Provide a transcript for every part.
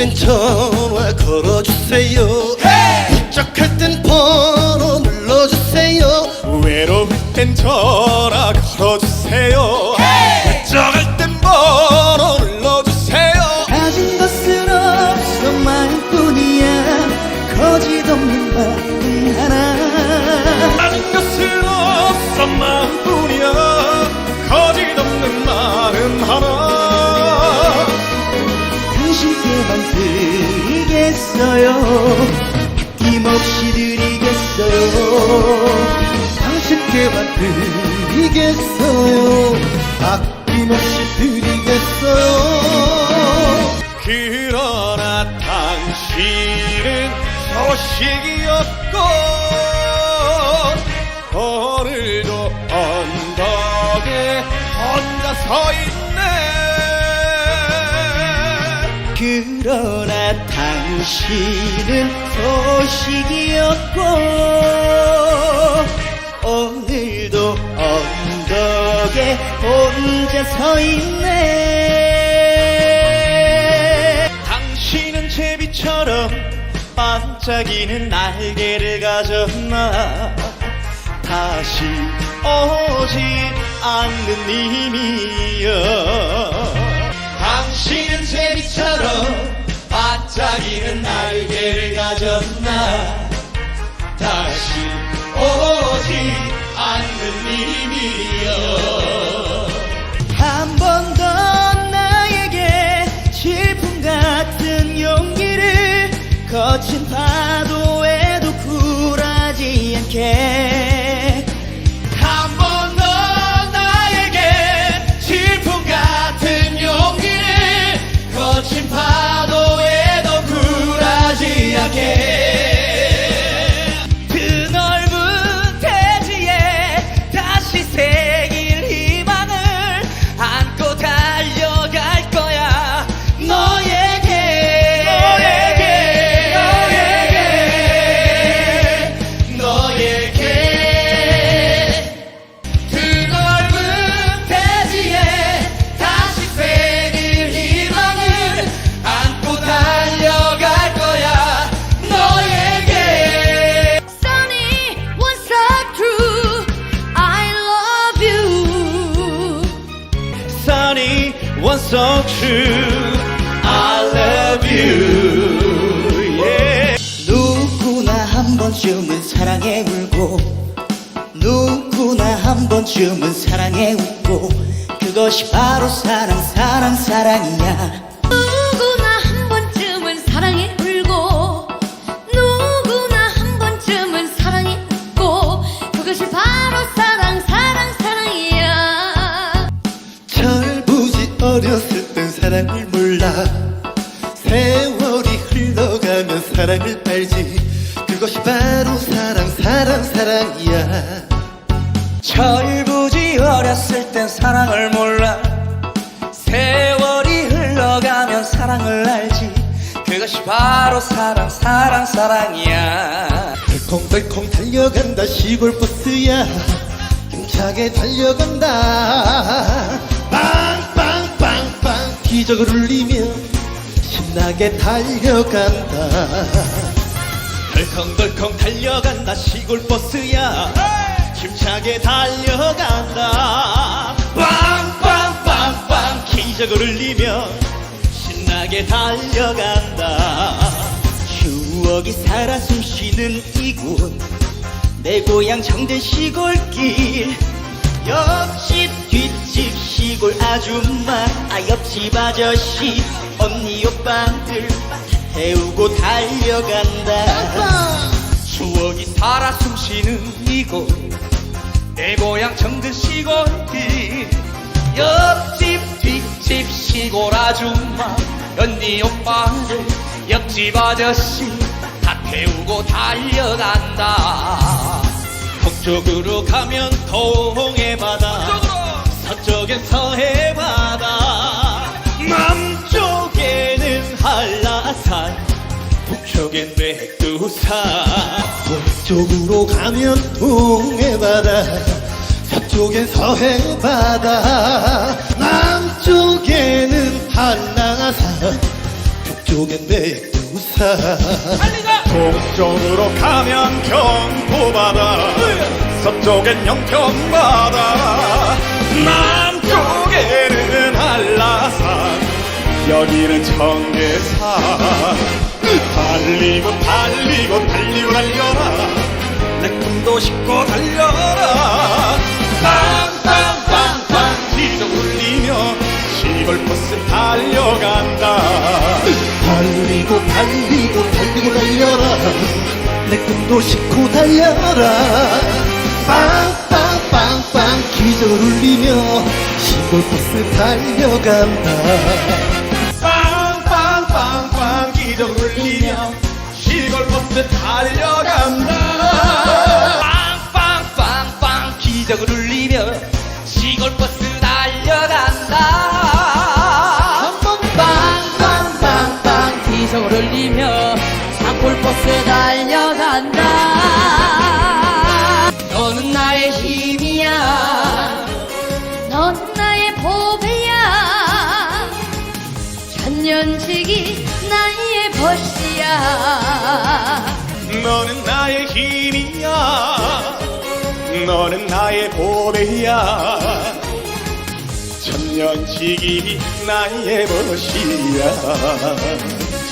땐 전화 걸어주세요. 부족할 땐 번호 눌러주세요. 외로울 땐 전화 걸어주세요 아낌없이 드리겠어요. 당신께 만 드리겠어요. 아낌없이 드리겠어요. 그러나 당신은 소식이 없고 오늘도 언덕에 혼자 서 있네 당신은 소식이 없고 오늘도 언덕에 혼자 서 있네. 당신은 제비처럼 반짝이는 날개를 가졌나? 다시 오지 않는 님이 다시 오지 않는 님이여. 한 번 더 나에게 질풍 같은 용기를 거친 파도에도 굴하지 않게 I love you. 누구나 한 번쯤은 사랑에 울고 누구나 한 번쯤은 사랑에 웃고 그것이 바로 사랑 사랑 사랑이야 세월이 흘러가면 사랑을 알지. 그것이 바로 사랑 사랑 사랑이야. 철부지 어렸을 땐 사랑을 몰라. 세월이 흘러가면 사랑을 알지. 그것이 바로 사랑 사랑 사랑이야. 덜컹덜컹 달려간다 시골 버스야. 힘차게 달려간다. 빵빵빵빵 기적을 울리며 신나게 달려간다. 덜컹덜컹 달려간다 시골 버스야. 힘차게 달려간다. 빵빵빵빵 기적을 울리며 신나게 달려간다. 추억이 살아 숨쉬는 이곳 내 고향 정든 시골길 옆집 뒷집 시골 아줌마 아 옆집 아저씨 언니 오빠들 태우고 달려간다. 추억이 살아 숨쉬는 이곳 내 고향 정든 시골길. 옆집 뒷집 시골 아줌마 언니 오빠들 옆집 아저씨 다 태우고 달려간다 북쪽으로 가면 동해 바다. 서쪽엔 서해 바다. 남쪽에는 한라산. 북쪽엔 백두산. 북쪽으로 가면 동해 바다. 서쪽엔 서해 바다. 남쪽에는 한라산. 서쪽엔 백두산 동쪽으로 가면 경포바다. 서쪽엔 영평바다. 남쪽에는 한라산. 여기는 청계산. 달리고 달리고 달리고 달려라. 내 꿈도 싣고 달려라. 빵빵빵빵 기적 울리며 시골버스 달려간다 달리고 달리고 달리고 달려라. 내 꿈도 싣고 달려라. 빵빵빵빵 기적을 울리며 시골버스 달려간다. 빵빵빵빵 기적 울리며 시골버스 달려간다. 빵빵빵빵 기적을 울리며 너는 나의 힘이야. 너는 나의 보배야. 천년지기 나의 벗이야.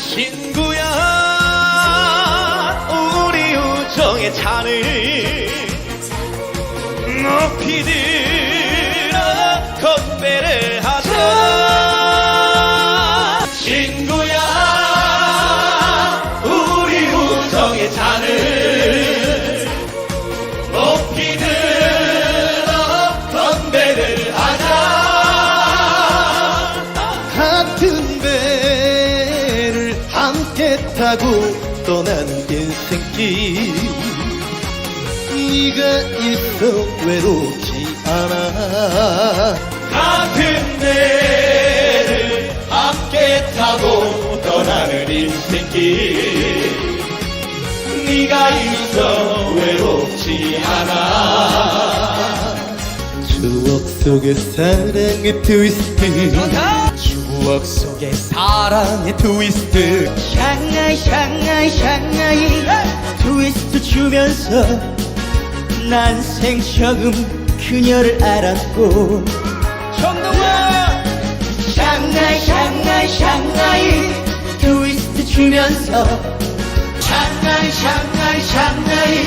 친구야 우리 우정의 잔을 높이 들어 건배를 타고 떠나는 인생길. 네가 있어 외롭지 않아. 같은 배를 함께 타고 떠나는 인생길. 네가 있어 외롭지 않아. 추억 속의 사랑의 트위스트. 추억 속의 사랑의 트위스트 샹하이 샹하이 샹하이. 트위스트 추면서 난 생처음 그녀를 알았고. 정동아 샹하이 샹하이 샹하이. 트위스트 추면서 샹하이 샹하이 샹하이.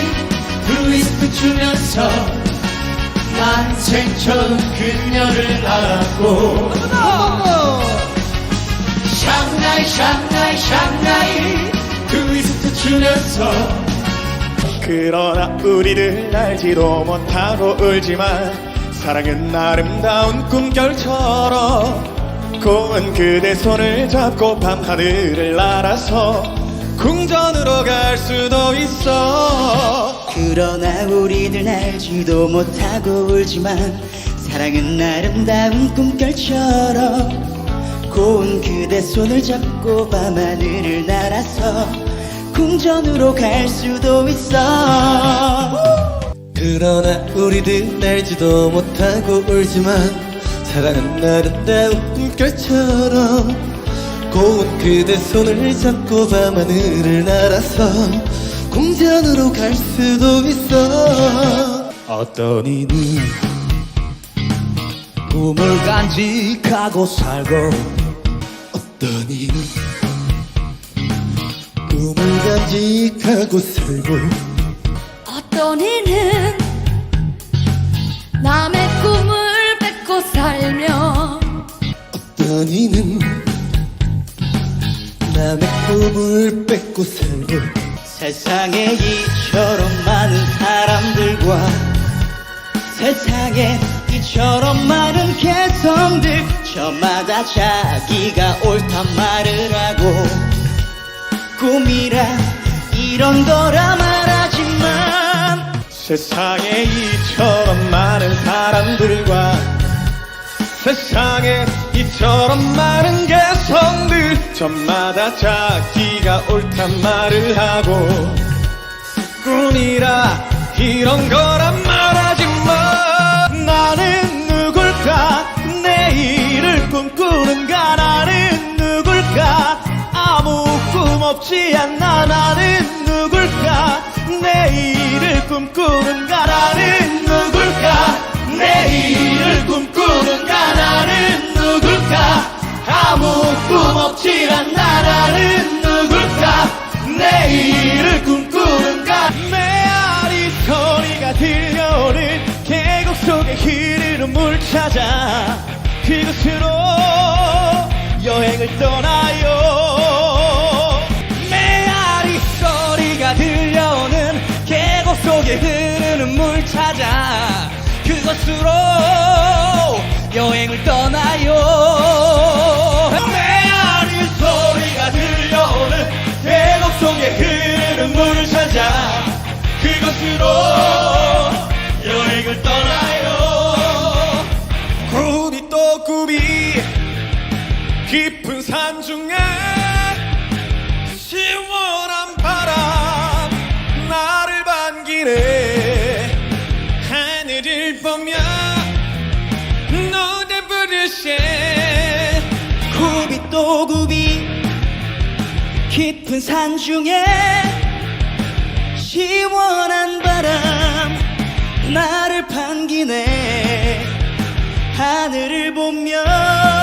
트위스트 추면서 난 생처음 그녀를 알았고. 샹하이 샹하이 샹하이 추면서. 그러나 우리들 알지도 못하고 울지만 사랑은 아름다운 꿈결처럼 고운 그대 손을 잡고 밤하늘을 날아서 궁전으로 갈 수도 있어. 그러나 우리들 알지도 못하고 울지만 사랑은 아름다운 꿈결처럼 고운 그대 손을 잡고 밤하늘을 날아서 궁전으로 갈 수도 있어. 그러나 우리들 알지도 못하고 울지만 사랑은 아름다운 꿈결처럼 고운 그대 손을 잡고 밤하늘을 날아서 궁전으로 갈 수도 있어. 어떤 이는 꿈을 간직하고 살고 어떤 이는 간직하고 살고 어떤 이는 남의 꿈을 뺏고 살며 어떤 이는 남의 꿈을 뺏고 살고 세상에 이처럼 많은 사람들과 세상에 이처럼 많은 개성들 저마다 자기가 옳단 말을 하고 꿈이라 이런 거라 말하지만 세상에 이처럼 많은 사람들과 세상에 이처럼 많은 개성들 저마다 자기가 옳단 말을 하고 꿈이라 이런 거란 말하 없지 않나. 나는 누굴까? 내일을 꿈꾸는가? 나는 누굴까? 내일을 꿈꾸는가? 나는 누굴까? 아무 꿈 없지 않나. 나는 누굴까? 내일을 꿈꾸는가? 메아리 소리가 들려오는 계곡 속에 흐르는 물 찾아 그곳으로 여행을 떠나요 속에 흐르는 물 찾아 그곳으로 여행을 떠나요. 메아리 소리가 들려오는 계곡 속에 흐르는 물을 찾아 그곳으로 여행을 떠나요. 굽이 또 굽이 깊은 산 중에 듯이 굽이 또 굽이 깊은 산 중에 시원한 바람 나를 반기네. 하늘을 보면